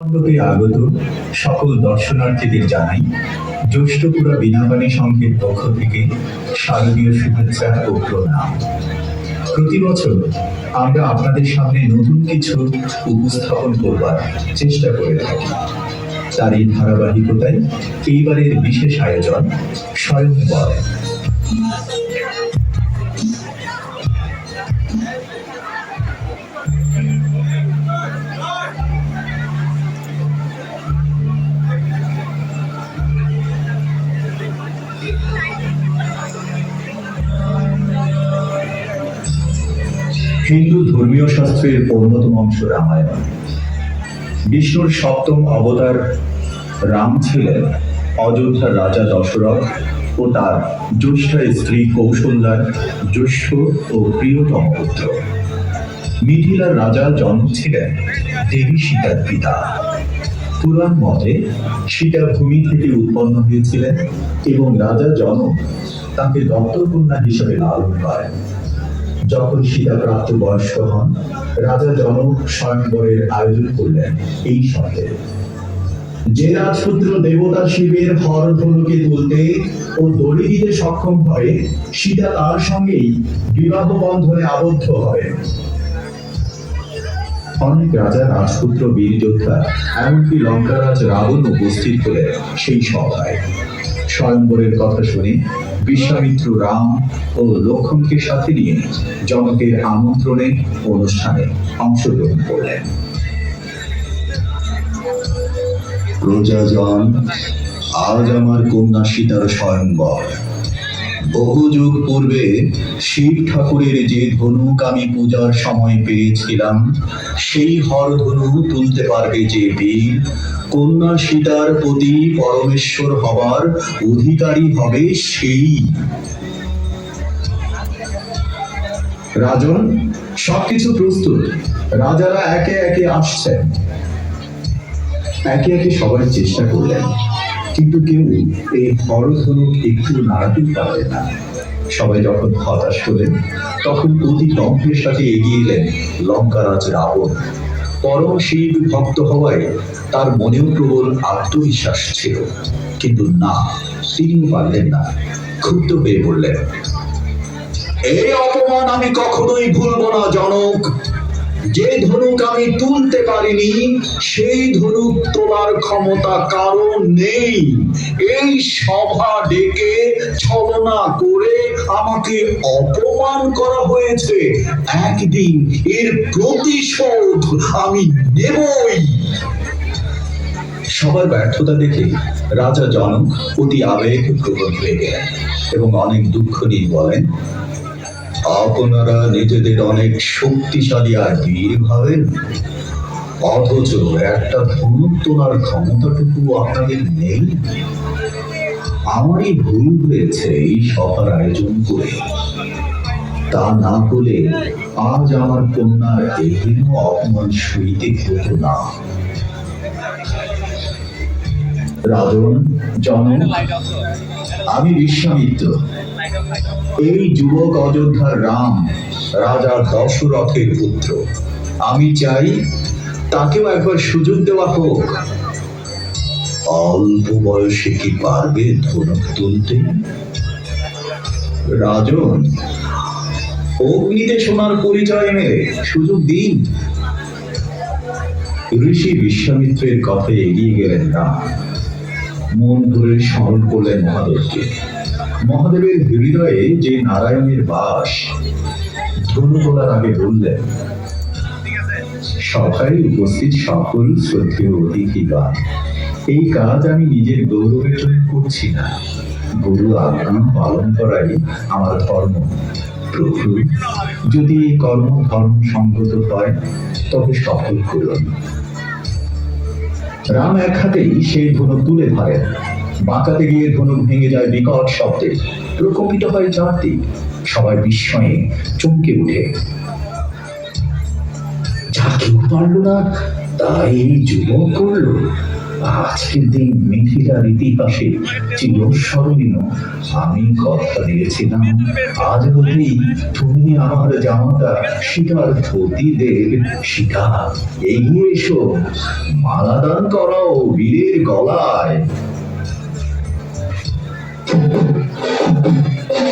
মণ্ডপে আগত সকল দর্শনার্থীদের জানাই, জ্যৈষ্ঠপুরা বিনাপানি সংঘের পক্ষ থেকে শারদীয় শুভেচ্ছা ও প্রণাম। প্রতি বছর আমরা আপনাদের সামনে নতুন কিছু উপস্থাপন করবার চেষ্টা করে থাকি। তার এই ধারাবাহিকতায় এইবারের বিশেষ আয়োজন স্বয়ংবর হিন্দু ধর্মীয় শাস্ত্রের অন্যতম অংশ রামায়ণ। বিষ্ণুর সপ্তম অবতার রাম ছিলেন অযোধ্যার রাজা দশরথ ও তার জ্যেষ্ঠা স্ত্রী কৌশল্যার জ্যৈষ্ঠ ও প্রিয়তম পুত্র। মিথিলার রাজা জন্ম ছিলেন দেবী সীতার পিতা। পুরাণ মতে সীতা ভূমি থেকে উৎপন্ন হয়েছিলেন এবং রাজা জনক তাকে দত্তকন্যা হিসেবে লালন করেন। যখন সীতা প্রাপ্ত বয়স্ক হন, রাজা জনক স্বয়ংবরের আয়োজন করলেন এই সঙ্গে যে রাজপুত্র দেবতা শিবের হর ধনুকে তুলতে ও দড়ি দিতে সক্ষম হয়, সীতা তার সঙ্গেই বিবাহ বন্ধনে আবদ্ধ হয় অনেক রাজা, রাজপুত্র, বীর যোদ্ধা, এমনকি লঙ্কারাজ, রাবণ উপস্থিত হলেন সেই সভায়। স্বয়ংবরের কথা শুনে বিশ্বামিত্র রাম ও লক্ষ্মণকে সাথে নিয়ে জনকের আমন্ত্রণে অনুষ্ঠানে অংশগ্রহণ করলেন। প্রজাজন, আজ আমার কন্যা সীতার স্বয়ংবর। বহু যুগ পূর্বে শিব ঠাকুরের যে ধনুক আমি পূজার সময় পেয়েছিলাম, সেই হর ধনু তুলতে পারবে যে বীর। কন্যা সীতার প্রতি পরমেশ্বর হবার অধিকারী হবে সেই। রাজন, সবকিছু প্রস্তুত। রাজারা একে একে আসছেন। একে একে সবাই চেষ্টা করলেন। কিন্তু কেউ এই হরধনুক একটু নাড়াতে পারবে না। সবাই যখন হতাশ হলেন, তখন অতি দম্ভের সাথে এগিয়ে এলেন লঙ্কারাজ রাবণ। পরম শিব ভক্ত হওয়ায় তার মনেও প্রবল আত্মবিশ্বাস ছিল। কিন্তু না তিনিও পারলেন না। ক্ষুব্ধ হয়ে পড়লেন এই অপমান আমি কখনোই ভুলবো না, জনক। যে ধনুক আমি তুলতে পারিনি, সেই ধনুক তোলার ক্ষমতা কারও নেই। এই সভা ডেকে ছলনা করে আমাকে অপমান করা হয়েছে। একদিন এর প্রতিশোধ আমি নেবই। সবার ব্যর্থতা দেখে রাজা জনক অতি আবেগ প্রবণ হয়ে গেলেন এবং অনেক দুঃখ নিয়ে বলেন আপনারা নিজেদের অনেক শক্তিশালী আর বীর ভাবেন। অথচ একটা ধনুক তোলার ক্ষমতাটুকু আপনাদের নেই। আমারই ভুল হয়েছে এই সভার আয়োজন করে। তা না হলে আজ আমার কন্যার এহেন অপমান সইতে হতো না। রাজন, জনক, আমি বিশ্বামিত্র। এই যুবক অযোধ্যার রাম, রাজা দশরথের পুত্র। আমি চাই তাকেও একবার সুযোগ দেওয়া হোক। অল্প বয়সে কি পারবে ধনুক তুলতে? রাজন, অগ্নিতে সোনার পরিচয় মেলে সুযোগ দিন। ঋষি বিশ্বামিত্রের কথায় এগিয়ে গেলেন রাম। মন ভরে স্মরণ করলেন মহাদেবকে। মহাদেবের হৃদয়ে যে নারায়ণের বাস ধনু তোলার আগে বললেন, সভায় উপস্থিত সকল শ্রদ্ধেয় অতিথিগণ, এই কাজ আমি নিজের গৌরবের জন্য করছি না। গুরু আজ্ঞা পালন করাই আমার ধর্ম। প্রভু, যদি এই কর্ম ধর্ম সঙ্গত হয়, তবে সফল করুন। রাম এক হাতেই সেই ধনুক তুলে ধরেন। বাঁকাতে গিয়ে ধনুক ভেঙে যায় বিকট শব্দে। প্রকম্পিত হয় চারদিক সবাই বিস্ময়ে চমকে উঠে। যা কেউ পারল না যুবক আজকের দিন মিথিলার ইতিহাসে চিরস্মরণীয়। আমি কথা দিয়েছিলাম। আজ হতেই তুমি আমার জামাতা সীতার ধুতিদের সীতা এগিয়ে এসো, মালা মালাদান করাও বীরের গলায়।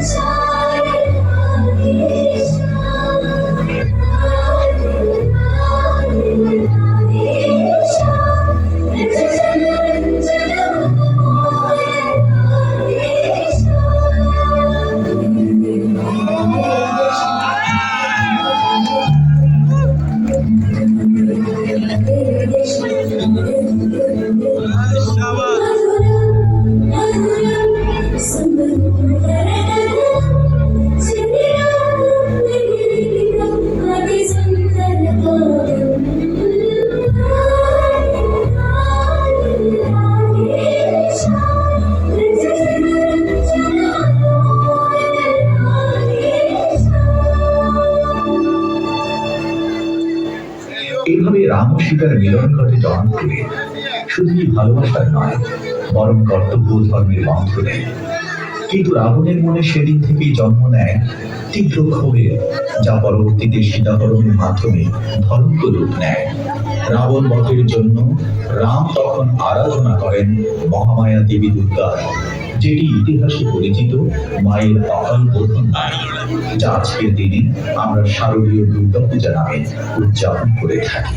Amen. রাম ও সীতার মিলন ঘটে জনপ্রিয়। শুধুই ভালোবাসার নয়, বরং কর্তব্য ধর্মের বন্ধনে কিন্তু রাবণের মনে সেদিন থেকেই জন্ম নেয় তীব্র ক্ষোভের যা পরবর্তীতে সীতাহরণের মাধ্যমে ধর্মকে রূপ নেয়। রাবণ বধের জন্য রাম তখন আরাধনা করেন মহামায়া দেবী দুর্গার, যেটি ইতিহাসে পরিচিত মায়ের অকাল বোধন যা আজকের দিনে আমরা শারদীয় দুর্গা পূজা নামে উদযাপন করে থাকি।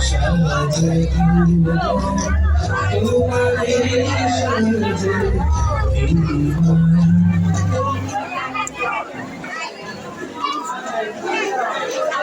山外青山楼外楼，西湖里一串串。